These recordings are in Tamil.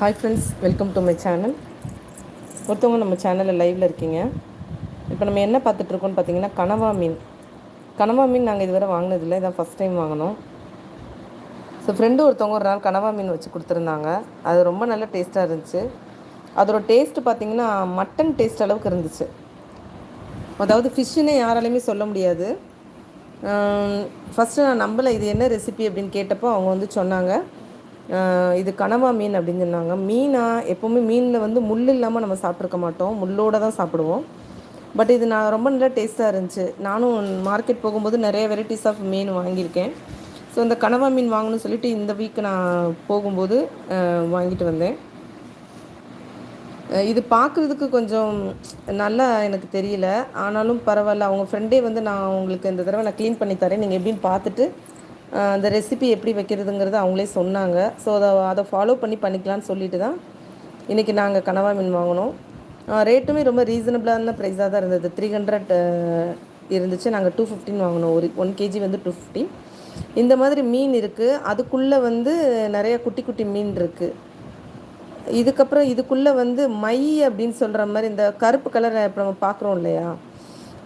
Hi friends welcome to my channel ஒருத்தவங்க நம்ம சேனலில் லைவில் இருக்கீங்க. இப்போ நம்ம என்ன பார்த்துட்ருக்கோன்னு பார்த்தீங்கன்னா கனவா மீன். கனவா மீன் நாங்கள் இதுவரை வாங்கினதில்லை. இதான் ஃபஸ்ட் டைம் வாங்கினோம். ஸோ ஃப்ரெண்டு ஒருத்தவங்க ஒரு நாள் கனவா மீன் வச்சு கொடுத்துருந்தாங்க. அது ரொம்ப நல்ல டேஸ்ட்டாக இருந்துச்சு. அதோட டேஸ்ட்டு பார்த்திங்கன்னா மட்டன் டேஸ்ட் அளவுக்கு இருந்துச்சு. அதாவது ஃபிஷ்ஷுன்னே யாராலையுமே சொல்ல முடியாது. ஃபஸ்ட்டு நான் நம்பலை இது என்ன ரெசிபி அப்படின்னு கேட்டப்போ அவங்க வந்து சொன்னாங்க. இது கனவா மீன் அப்படின்னு சொன்னாங்க. மீனாக எப்போவுமே மீனில் வந்து முள் இல்லாமல் நம்ம சாப்பிட்ருக்க மாட்டோம். முள்ளோடு தான் சாப்பிடுவோம். பட் இது நான் ரொம்ப நல்லா டேஸ்ட்டாக இருந்துச்சு. நானும் மார்க்கெட் போகும்போது நிறைய வெரைட்டிஸ் ஆஃப் மீன் வாங்கியிருக்கேன். ஸோ இந்த கனவா மீன் வாங்கணும்னு சொல்லிட்டு இந்த வீக் நான் போகும்போது வாங்கிட்டு வந்தேன். இது பார்க்குறதுக்கு கொஞ்சம் நல்லா எனக்கு தெரியல. ஆனாலும் பரவாயில்ல. அவங்க ஃப்ரெண்டே வந்து நான் உங்களுக்கு இந்த தடவை நான் க்ளீன் பண்ணி தரேன். நீங்கள் எப்படின்னு பார்த்துட்டு அந்த ரெசிபி எப்படி வைக்கிறதுங்கிறது அவங்களே சொன்னாங்க. ஸோ அதை அதை ஃபாலோ பண்ணி பண்ணிக்கலான்னு சொல்லிட்டு தான் இன்றைக்கி நாங்கள் கனவா மீன் வாங்கினோம். ரேட்டுமே ரொம்ப ரீசனபிளான ப்ரைஸாக தான் இருந்தது. த்ரீ ஹண்ட்ரட் இருந்துச்சு. நாங்கள் டூ ஃபிஃப்டின் வாங்கினோம். ஒரு ஒன் கேஜி வந்து டூ ஃபிஃப்டி இந்த மாதிரி மீன் இருக்குது அதுக்குள்ளே வந்து நிறைய குட்டி குட்டி மீன் இருக்குது இதுக்கப்புறம் இதுக்குள்ளே வந்து மை அப்படின்னு சொல்கிற மாதிரி இந்த கருப்பு கலரை இப்போ நம்ம பார்க்குறோம் இல்லையா?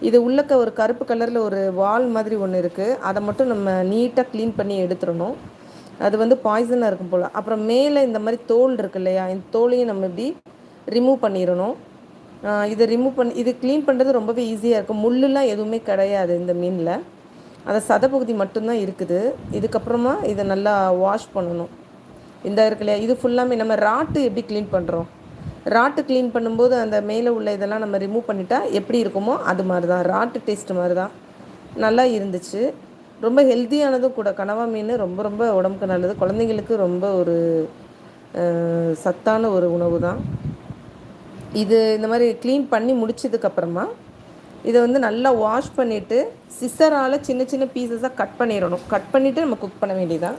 இது உள்ளக்க ஒரு கருப்பு கலரில் ஒரு வால் மாதிரி ஒன்று இருக்குது அதை மட்டும் நம்ம நீட்டாக க்ளீன் பண்ணி எடுத்துடணும். அது வந்து பாய்சனாக இருக்கும் போல். அப்புறம் மேலே இந்த மாதிரி தோல் இருக்கு இல்லையா? இந்த தோலையும் நம்ம இப்படி ரிமூவ் பண்ணிடணும். இதை ரிமூவ் பண்ணி இது க்ளீன் பண்ணுறது ரொம்பவே ஈஸியாக இருக்கும். முள்ளுலாம் எதுவுமே கிடையாது இந்த மீனில். அந்த சதப்பகுதி மட்டும்தான் இருக்குது. இதுக்கப்புறமா இதை நல்லா வாஷ் பண்ணணும். இந்த இருக்கு இல்லையா? இது ஃபுல்லாமே நம்ம ராட்டு எப்படி க்ளீன் பண்ணுறோம் ராட்டு க்ளீன் பண்ணும்போது அந்த மேலே உள்ள இதெல்லாம் நம்ம ரிமூவ் பண்ணிட்டா எப்படி இருக்குமோ அது மாதிரி தான் ராட்டு டேஸ்ட் மாதிரி தான் நல்லா இருந்துச்சு. ரொம்ப ஹெல்த்தியானதும் கூட கனவா மீன் ரொம்ப ரொம்ப உடம்புக்கு நல்லது. குழந்தைங்களுக்கு ரொம்ப ஒரு சத்தான ஒரு உணவு தான் இது இந்த மாதிரி க்ளீன் பண்ணி முடிச்சதுக்கப்புறமா இதை வந்து நல்லா வாஷ் பண்ணிவிட்டு சிசரால் சின்ன சின்ன பீசஸாக கட் பண்ணிடணும். கட் பண்ணிவிட்டு நம்ம குக் பண்ண வேண்டியதான்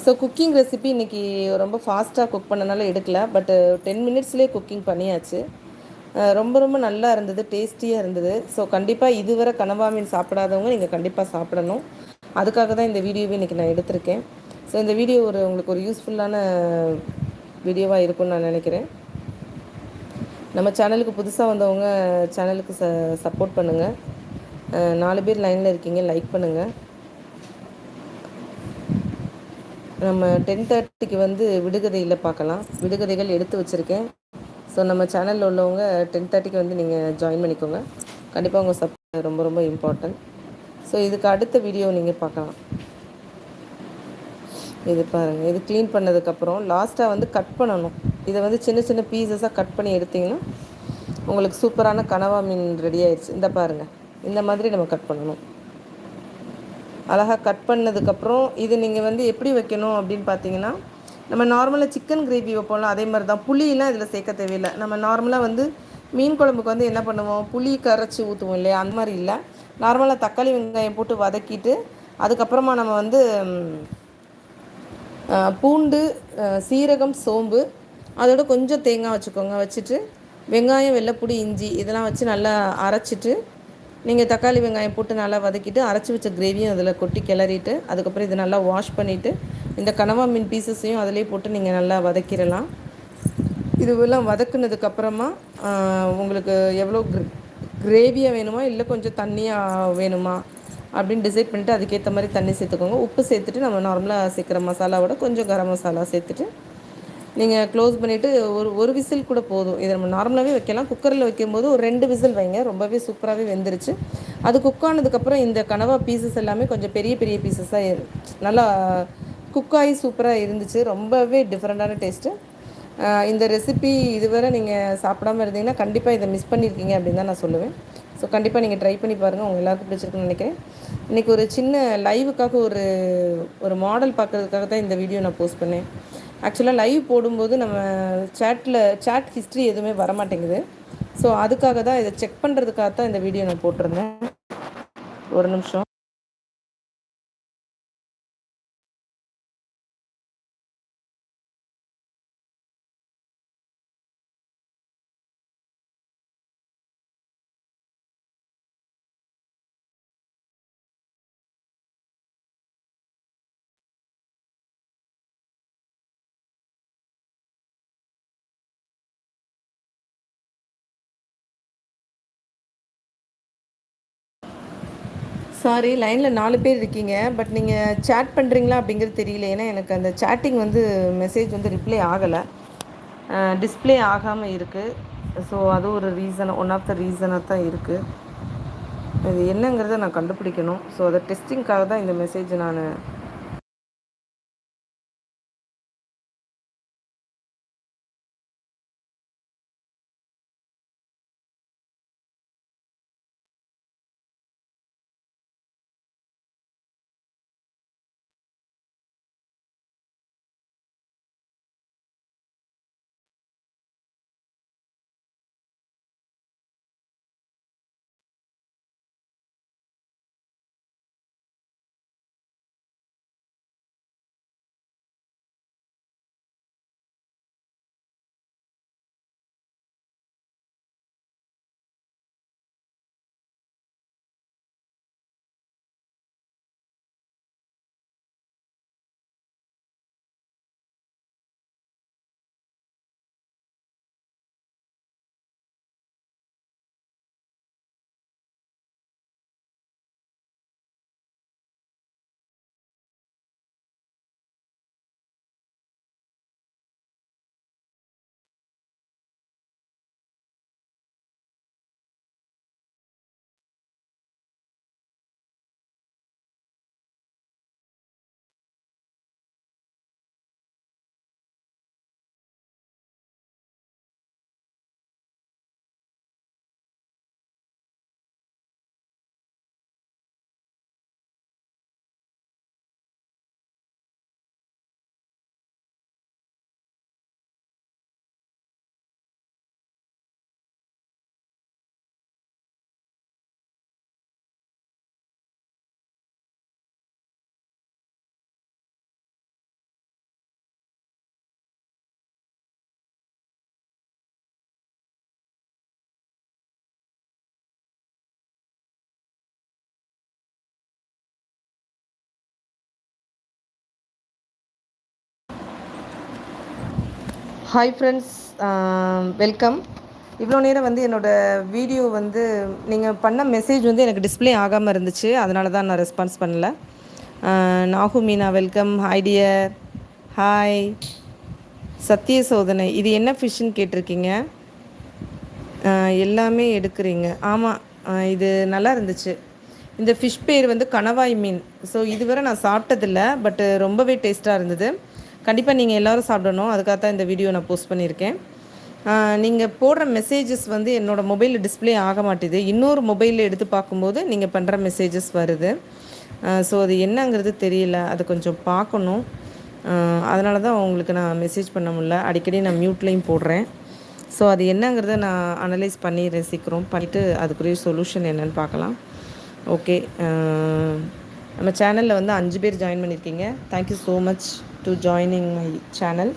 ஸோ குக்கிங் ரெசிபி இன்றைக்கி ரொம்ப ஃபாஸ்ட்டாக குக் பண்ணனால எடுக்கல பட்டு டென் மினிட்ஸ்லேயே குக்கிங் பண்ணியாச்சு. ரொம்ப ரொம்ப நல்லா இருந்தது டேஸ்டியாக இருந்தது. ஸோ கண்டிப்பாக இதுவரை கனவா மீன் சாப்பிடாதவங்க நீங்கள் கண்டிப்பாக சாப்பிடணும். அதுக்காக தான் இந்த வீடியோவே இன்றைக்கி நான் எடுத்திருக்கேன். ஸோ இந்த வீடியோ ஒரு உங்களுக்கு ஒரு யூஸ்ஃபுல்லான வீடியோவாக இருக்கும்னு நான் நினைக்கிறேன். நம்ம சேனலுக்கு புதுசாக வந்தவங்க சேனலுக்கு ச சப்போர்ட் பண்ணுங்கள் நாலு பேர் லைனில் இருக்கீங்க லைக் பண்ணுங்கள் நம்ம டென் தேர்ட்டிக்கு வந்து விடுகதையில் பார்க்கலாம். விடுகதைகள் எடுத்து வச்சுருக்கேன். ஸோ நம்ம சேனலில் உள்ளவங்க டென் தேர்ட்டிக்கு வந்து நீங்கள் ஜாயின் பண்ணிக்கோங்க. கண்டிப்பாக உங்கள் சப்போர்ட் ரொம்ப ரொம்ப இம்பார்ட்டன்ட் ஸோ இதுக்கு அடுத்த வீடியோ நீங்கள் பார்க்கலாம். இது பாருங்கள் இது க்ளீன் பண்ணதுக்கப்புறம் லாஸ்ட்டாக வந்து கட் பண்ணணும். இதை வந்து சின்ன சின்ன பீசஸாக கட் பண்ணி எடுத்திங்கன்னா உங்களுக்கு சூப்பரான கனவா மீன் ரெடி ஆயிடுச்சு. இந்த பாருங்கள் இந்த மாதிரி நம்ம கட் பண்ணணும். அழகாக கட் பண்ணதுக்கப்புறம் இது நீங்கள் வந்து எப்படி வைக்கணும் அப்படின்னு பார்த்தீங்கன்னா நம்ம நார்மலாக சிக்கன் கிரேவி வைப்போம்ல அதே மாதிரி தான் புளியெலாம் இதில் சேர்க்க தேவையில்லை. நம்ம நார்மலாக வந்து மீன் குழம்புக்கு வந்து என்ன பண்ணுவோம்? புளி கரைச்சி ஊற்றுவோம் இல்லையா? அந்த மாதிரி இல்லை. நார்மலாக தக்காளி வெங்காயம் போட்டு வதக்கிட்டு அதுக்கப்புறமா நம்ம வந்து பூண்டு சீரகம் சோம்பு அதோட கொஞ்சம் தேங்காய் வச்சுக்கோங்க. வச்சுட்டு வெங்காயம் வெள்ளைப்புடி இஞ்சி இதெல்லாம் வச்சு நல்லா அரைச்சிட்டு நீங்கள் தக்காளி வெங்காயம் போட்டு நல்லா வதக்கிட்டு அரைச்சி வச்ச கிரேவியும் அதில் கொட்டி கிளறிட்டு அதுக்கப்புறம் இது நல்லா வாஷ் பண்ணிவிட்டு இந்த கனவா மீன் பீசஸையும் அதிலே போட்டு நீங்கள் நல்லா வதக்கிடலாம். இதுவெல்லாம் வதக்குனதுக்கப்புறமா உங்களுக்கு எவ்வளோ கிரேவியாக வேணுமா இல்லை கொஞ்சம் தண்ணியாக வேணுமா அப்படின்னு டிசைட் பண்ணிவிட்டு அதுக்கேற்ற மாதிரி தண்ணி சேர்த்துக்கோங்க. உப்பு சேர்த்துட்டு நம்ம நார்மலாக சேர்க்குற மசாலாவோட கொஞ்சம் கரம் மசாலா சேர்த்துட்டு நீங்கள் க்ளோஸ் பண்ணிவிட்டு ஒரு ஒரு விசில் கூட போதும். இதை நம்ம நார்மலாகவே வைக்கலாம். குக்கரில் வைக்கும்போது ஒரு ரெண்டு விசில் வைங்க. ரொம்பவே சூப்பராகவே வெந்துருச்சு. அது குக் ஆனதுக்கப்புறம் இந்த கனவா பீசஸ் எல்லாமே கொஞ்சம் பெரிய பெரிய பீசஸாக நல்லா குக்காகி சூப்பராக இருந்துச்சு. ரொம்பவே டிஃப்ரெண்ட்டான டேஸ்ட்டு இந்த ரெசிபி இதுவரை நீங்கள் சாப்பிடாம இருந்தீங்கன்னா கண்டிப்பாக இதை மிஸ் பண்ணியிருக்கீங்க அப்படின்னு தான் நான் சொல்லுவேன். ஸோ கண்டிப்பாக நீங்கள் ட்ரை பண்ணி பாருங்கள் உங்கள் எல்லாருக்கும் பிடிச்சிருக்குன்னு நினைக்கிறேன். இன்றைக்கி ஒரு சின்ன லைவுக்காக ஒரு ஒரு மாடல் பார்க்குறதுக்காக தான் இந்த வீடியோ நான் போஸ்ட் பண்ணேன். ஆக்சுவலாக லைவ் போடும்போது நம்ம சேட்டில் சேட் ஹிஸ்ட்ரி எதுவுமே வரமாட்டேங்குது. ஸோ அதுக்காக தான் இதை செக் பண்ணுறதுக்காக தான் இந்த வீடியோ நான் போட்டிருந்தேன். ஒரு நிமிஷம். சாரி லைனில் நாலு பேர் இருக்கீங்க. பட் நீங்கள் சேட் பண்ணுறீங்களா அப்படிங்கிறது தெரியல. ஏன்னா எனக்கு அந்த சேட்டிங் வந்து மெசேஜ் வந்து ரிப்ளை ஆகலை. டிஸ்பிளே ஆகாமல் இருக்குது ஸோ அது ஒரு ரீசன் ஒன் ஆஃப் த ரீசனாக தான் இருக்குது இது என்னங்கிறத நான் கண்டுபிடிக்கணும். ஸோ அதை டெஸ்டிங்க்காக தான் இந்த மெசேஜ் நான் ஹாய் ஃப்ரெண்ட்ஸ் வெல்கம் இவ்வளோ நேரம் வந்து என்னோடய வீடியோ வந்து நீங்கள் பண்ண மெசேஜ் வந்து எனக்கு டிஸ்பிளே ஆகாமல் இருந்துச்சு. அதனால தான் நான் ரெஸ்பான்ஸ் பண்ணல. Uh, Nagu Meena welcome hi dear hi சத்திய சோதனை இது என்ன ஃபிஷ்ஷுன்னு கேட்டிருக்கீங்க? Uh, எல்லாமே எடுக்கிறீங்க. ஆமாம் uh, இது நல்லா இருந்துச்சு. இந்த ஃபிஷ் பேர் வந்து கணவாய் மீன். ஸோ இதுவரை நான் சாப்பிட்டதில்ல பட்டு ரொம்பவே டேஸ்ட்டாக இருந்தது. கண்டிப்பாக நீங்கள் எல்லோரும் சாப்பிடணும். அதுக்காக தான் இந்த வீடியோ நான் போஸ்ட் பண்ணியிருக்கேன். நீங்கள் போடுற மெசேஜஸ் வந்து என்னோடய மொபைலில் டிஸ்பிளே ஆக மாட்டேது. இன்னொரு மொபைலில் எடுத்து பார்க்கும்போது நீங்கள் பண்ணுற மெசேஜஸ் வருது. ஸோ அது என்னங்கிறது தெரியல. அதை கொஞ்சம் பார்க்கணும். அதனால தான் உங்களுக்கு நான் மெசேஜ் பண்ண முடில அடிக்கடி நான் மியூட்லேயும் போடுறேன். ஸோ அது என்னங்கிறத நான் அனலைஸ் பண்ணிடுறேன் சீக்கிரம். பண்ணிவிட்டு அதுக்குரிய சொல்யூஷன் என்னென்னு பார்க்கலாம். ஓகே நம்ம சேனலில் வந்து அஞ்சு பேர் ஜாயின் பண்ணியிருக்கீங்க. Thank you so much to joining my channel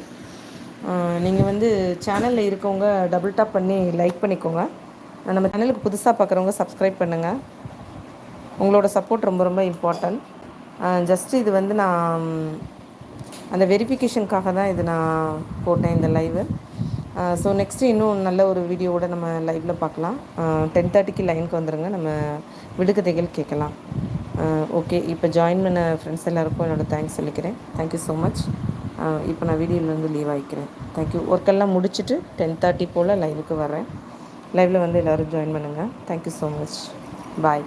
நீங்கள் வந்து சேனலில் இருக்கவங்க டபுள் டாப் பண்ணி லைக் பண்ணிக்கோங்க. நம்ம சேனலுக்கு புதுசாக பார்க்குறவங்க சப்ஸ்கிரைப் பண்ணுங்கள் உங்களோட சப்போர்ட் ரொம்ப ரொம்ப இம்பார்ட்டன்ட் ஜஸ்ட்டு இது வந்து நான் அந்த வெரிஃபிகேஷனுக்காக தான் இது நான் போட்டேன் இந்த லைவு ஸோ நெக்ஸ்ட்டு இன்னும் நல்ல ஒரு வீடியோவோட நம்ம லைவில் பார்க்கலாம். டென் தேர்ட்டிக்கு லைனுக்கு வந்துடுங்க நம்ம விடுகதைகள் கேட்கலாம். ஓகே இப்போ ஜாயின் பண்ண ஃப்ரெண்ட்ஸ் எல்லாருக்கும் என்னோடய தேங்க்ஸ் சொல்லிக்கிறேன். தேங்க்யூ ஸோ மச் இப்போ நான் வீடியோலேருந்து லீவ் ஆகிக்கிறேன். தேங்க்யூ ஒர்க்கெல்லாம் முடிச்சுட்டு டென் தேர்ட்டி போல் லைவுக்கு வரேன் லைவில் வந்து எல்லோரும் ஜாயின் பண்ணுங்கள் தேங்க்யூ ஸோ மச் பாய்